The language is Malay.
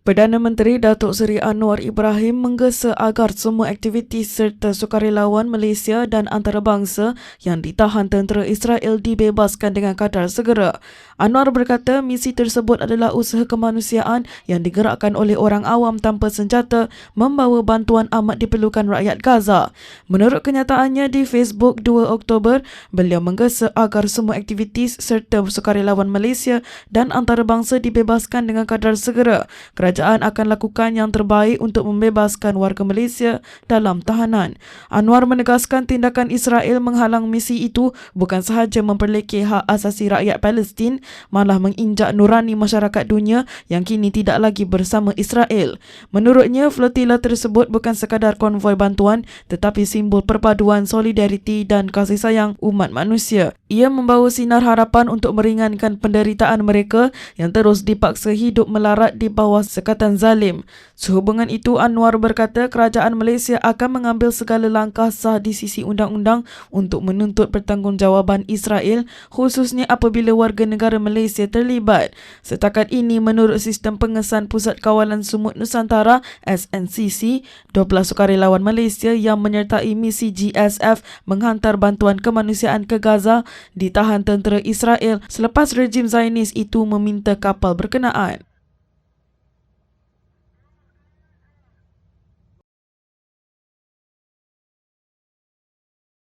Perdana Menteri Datuk Seri Anwar Ibrahim menggesa agar semua aktiviti serta sukarelawan Malaysia dan antarabangsa yang ditahan tentera Israel dibebaskan dengan kadar segera. Anwar berkata misi tersebut adalah usaha kemanusiaan yang digerakkan oleh orang awam tanpa senjata membawa bantuan amat diperlukan rakyat Gaza. Menurut kenyataannya di Facebook 2 Oktober, beliau menggesa agar semua aktiviti serta sukarelawan Malaysia dan antarabangsa dibebaskan dengan kadar segera kerajaan akan lakukan yang terbaik untuk membebaskan warga Malaysia dalam tahanan. Anwar menegaskan tindakan Israel menghalang misi itu bukan sahaja memperlekeh hak asasi rakyat Palestin, malah menginjak nurani masyarakat dunia yang kini tidak lagi bersama Israel. Menurutnya, flotila tersebut bukan sekadar konvoi bantuan tetapi simbol perpaduan solidariti dan kasih sayang umat manusia. Ia membawa sinar harapan untuk meringankan penderitaan mereka yang terus dipaksa hidup melarat di bawah sekatan zalim. Sehubungan itu, Anwar berkata kerajaan Malaysia akan mengambil segala langkah sah di sisi undang-undang untuk menuntut pertanggungjawaban Israel khususnya apabila warga negara Malaysia terlibat. Setakat ini, menurut sistem pengesan Pusat Kawalan Sumut Nusantara SNCC, 12 sukarelawan Malaysia yang menyertai misi GSF menghantar bantuan kemanusiaan ke Gaza ditahan tentera Israel selepas rejim Zionis itu meminta kapal berkenaan.